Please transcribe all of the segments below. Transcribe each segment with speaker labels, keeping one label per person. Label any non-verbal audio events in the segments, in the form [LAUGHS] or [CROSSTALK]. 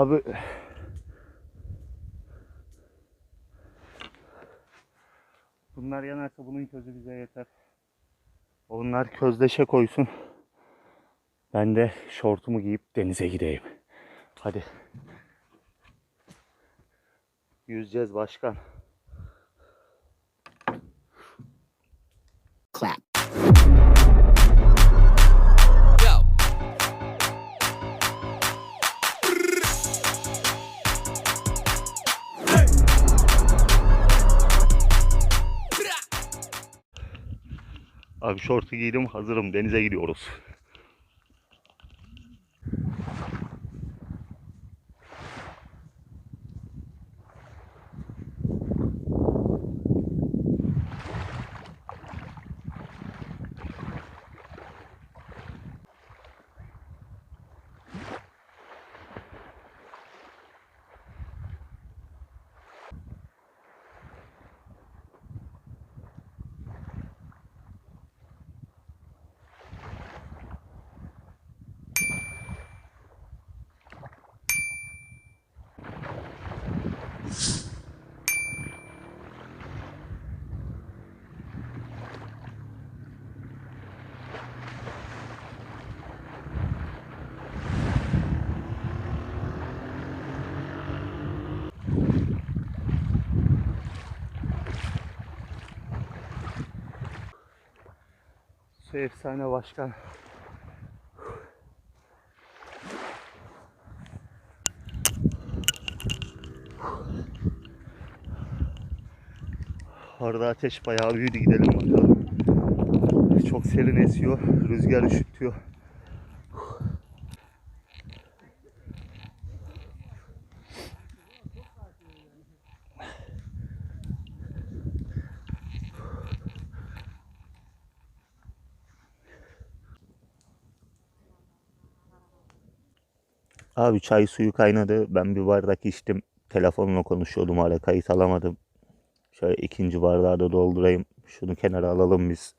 Speaker 1: Abi Bunlar yanarsa bunun közü bize yeter. Onlar közdeşe koysun. Ben de şortumu giyip denize gideyim. Hadi. Yüzeceğiz başkan. Abi şortu giydim hazırım denize gidiyoruz. Şu efsane başkan. Orada ateş bayağı büyüdü gidelim bakalım. Çok serin esiyor. Rüzgar üşütüyor. Abi çay suyu kaynadı. Ben bir bardak içtim. Telefonla konuşuyordum hala kayıt alamadım. Şöyle ikinci bardağı da doldurayım. Şunu kenara alalım biz.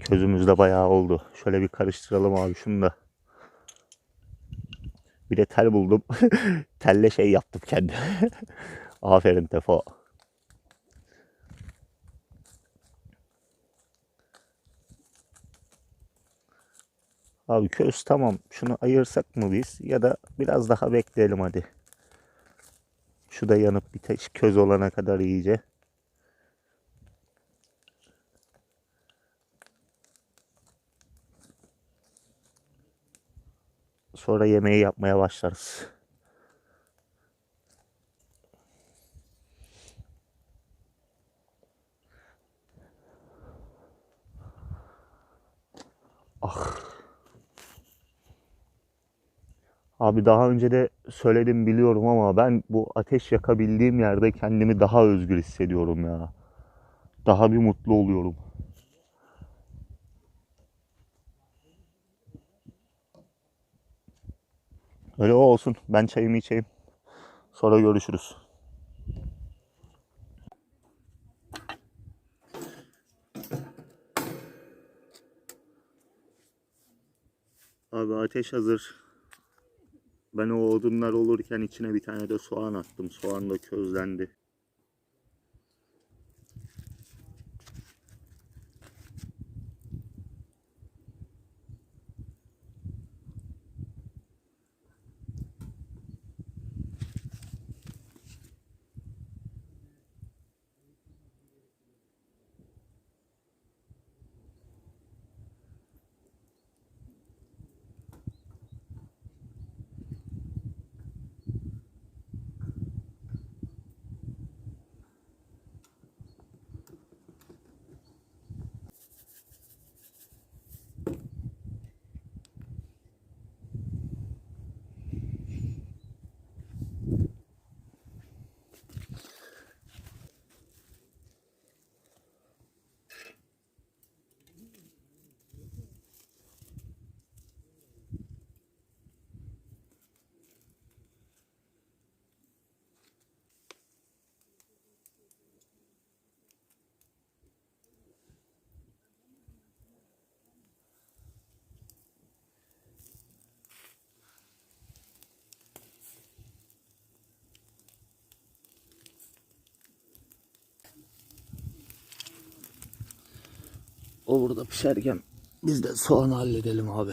Speaker 1: Közümüz de bayağı oldu. Şöyle bir karıştıralım abi şunu da. Bir de tel buldum. [LAUGHS] Telle şey yaptım kendim. [LAUGHS] Aferin Tefo. Abi köz tamam. Şunu ayırsak mı biz? Ya da biraz daha bekleyelim hadi. Şu da yanıp bir te- köz olana kadar iyice. Sonra yemeği yapmaya başlarız. Abi daha önce de söyledim biliyorum ama ben bu ateş yakabildiğim yerde kendimi daha özgür hissediyorum ya. Daha bir mutlu oluyorum. Öyle olsun. Ben çayımı içeyim. Sonra görüşürüz. Abi ateş hazır. Ben o odunlar olurken içine bir tane de soğan attım. Soğan da közlendi. O burada pişerken biz de soğanı halledelim abi.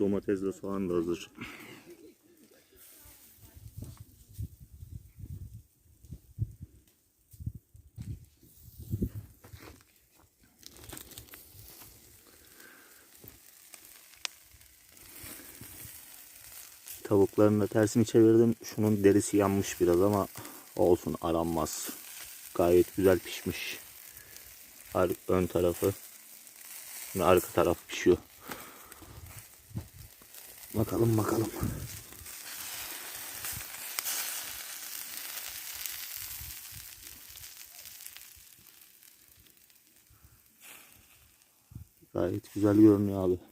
Speaker 1: Domatesle soğan da hazır. Tavukların da tersini çevirdim. Şunun derisi yanmış biraz ama olsun aranmaz. Gayet güzel pişmiş. Ön tarafı. Şimdi arka taraf pişiyor. Bakalım bakalım. Gayet güzel görünüyor abi.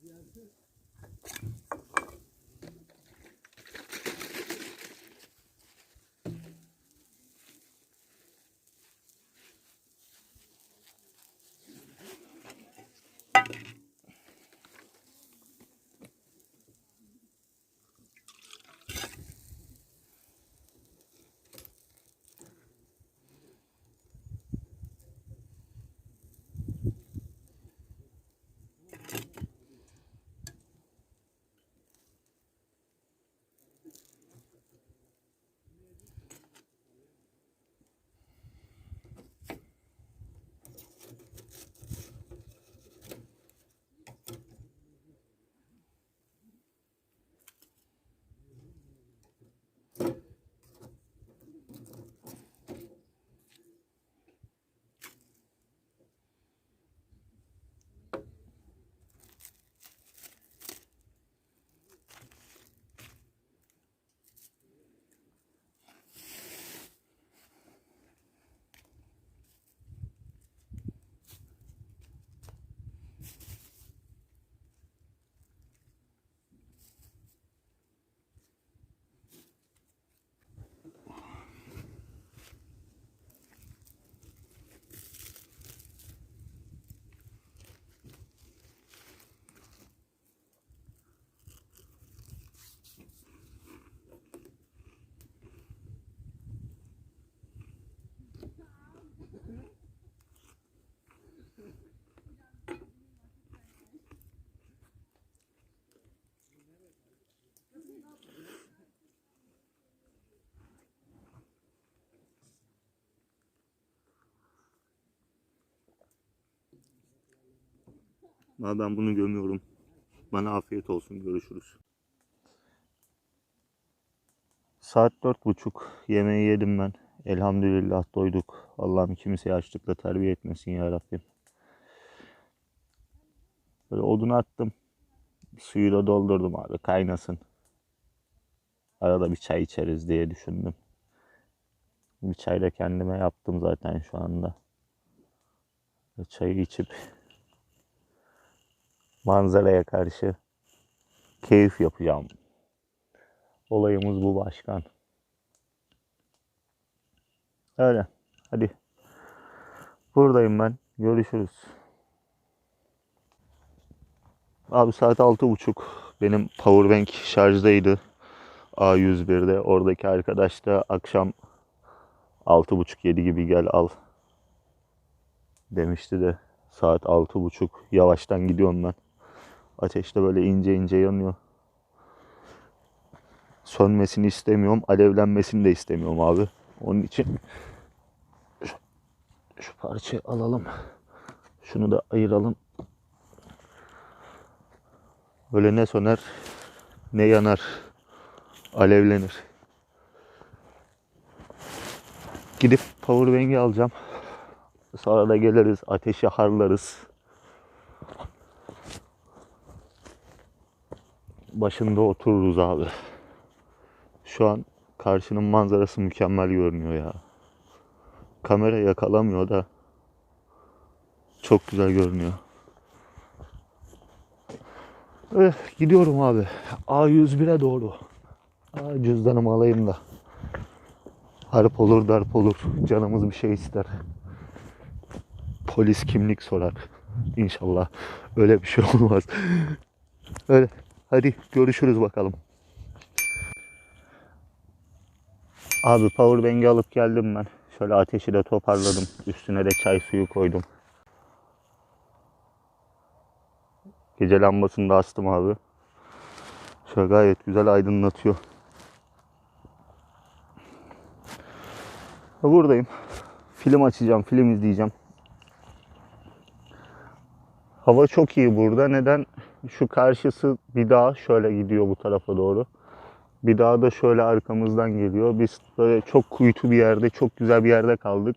Speaker 1: ziyareti. Ama ben bunu gömüyorum. Bana afiyet olsun. Görüşürüz. Saat dört buçuk. Yemeği yedim ben. Elhamdülillah doyduk. Allah'ım kimseyi açlıkla terbiye etmesin ya Rabbim. Böyle odun attım. Suyu da doldurdum abi kaynasın. Arada bir çay içeriz diye düşündüm. Bir çay da kendime yaptım zaten şu anda. Çayı içip manzaraya karşı keyif yapacağım. Olayımız bu başkan. Öyle. Hadi. Buradayım ben. Görüşürüz. Abi saat altı buçuk. Benim powerbank şarjdaydı. A101'de. Oradaki arkadaş da akşam altı buçuk yedi gibi gel al demişti de saat altı buçuk. Yavaştan gidiyorum ben. Ateş de böyle ince ince yanıyor. Sönmesini istemiyorum. Alevlenmesini de istemiyorum abi. Onun için şu, şu parçayı alalım. Şunu da ayıralım. Böyle ne söner ne yanar. Alevlenir. Gidip powerbank'i alacağım. Sonra da geliriz ateşi harlarız. Başında otururuz abi. Şu an karşının manzarası mükemmel görünüyor ya. Kamera yakalamıyor da çok güzel görünüyor. Eh, gidiyorum abi. A101'e doğru. Aa, cüzdanımı alayım da. Harp olur darp olur. Canımız bir şey ister. Polis kimlik sorar. İnşallah öyle bir şey [LAUGHS] olmaz. Öyle. Hadi görüşürüz bakalım. Abi powerbank'i alıp geldim ben. Şöyle ateşi de toparladım. Üstüne de çay suyu koydum. Gece lambasını da astım abi. Şöyle gayet güzel aydınlatıyor. Buradayım. Film açacağım, film izleyeceğim. Hava çok iyi burada. Neden? Şu karşısı bir dağ şöyle gidiyor bu tarafa doğru. Bir dağ da şöyle arkamızdan geliyor. Biz böyle çok kuytu bir yerde, çok güzel bir yerde kaldık.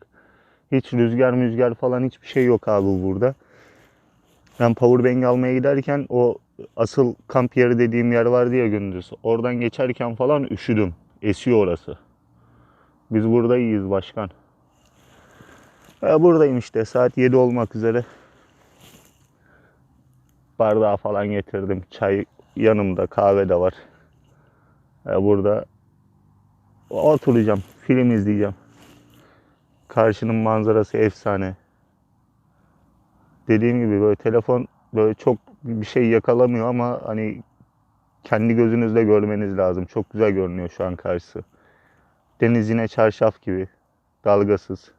Speaker 1: Hiç rüzgar müzgar falan hiçbir şey yok abi burada. Ben powerbank almaya giderken o asıl kamp yeri dediğim yer vardı ya gündüz. Oradan geçerken falan üşüdüm. Esiyor orası. Biz burada iyiyiz başkan. Ya buradayım işte saat 7 olmak üzere. Bardağı falan getirdim. Çay yanımda, kahve de var. Ya burada oturacağım, film izleyeceğim. Karşının manzarası efsane. Dediğim gibi böyle telefon böyle çok bir şey yakalamıyor ama hani kendi gözünüzle görmeniz lazım. Çok güzel görünüyor şu an karşısı. Deniz yine çarşaf gibi. Dalgasız.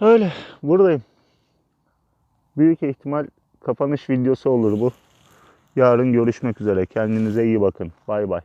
Speaker 1: Öyle. Buradayım. Büyük ihtimal kapanış videosu olur bu. Yarın görüşmek üzere. Kendinize iyi bakın. Bay bay.